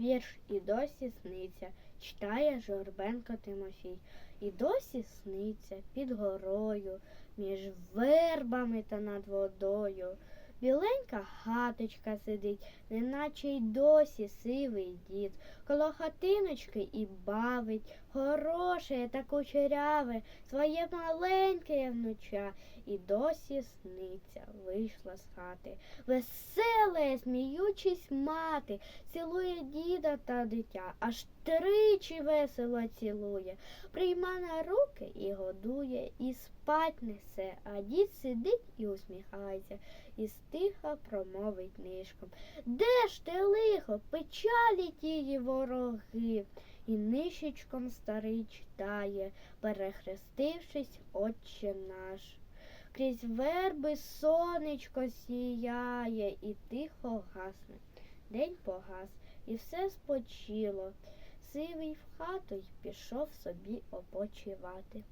вірш і досі сниться, читає Жорбенко Тимофій. І досі сниться під горою, між вербами та над водою. Біленька хаточка сидить, неначе й досі сивий дід. Коло хатиночки і бавить, хороше та кучеряве, своє маленьке внуча, і досі сниться, вийшла з хати. Веселе, сміючись мати, цілує діда та дитя, аж тричі весело цілує, прийма на руки і годує, і спать несе, а дід сидить і усміхається, і стиха промовить нишком. Де ж ти лихо, печалі тії вороги? І нишечком старий читає, перехрестившись, Отче наш. Крізь верби сонечко сіяє і тихо гасне. День погас, і все спочило. Сивий в хату й пішов собі опочивати.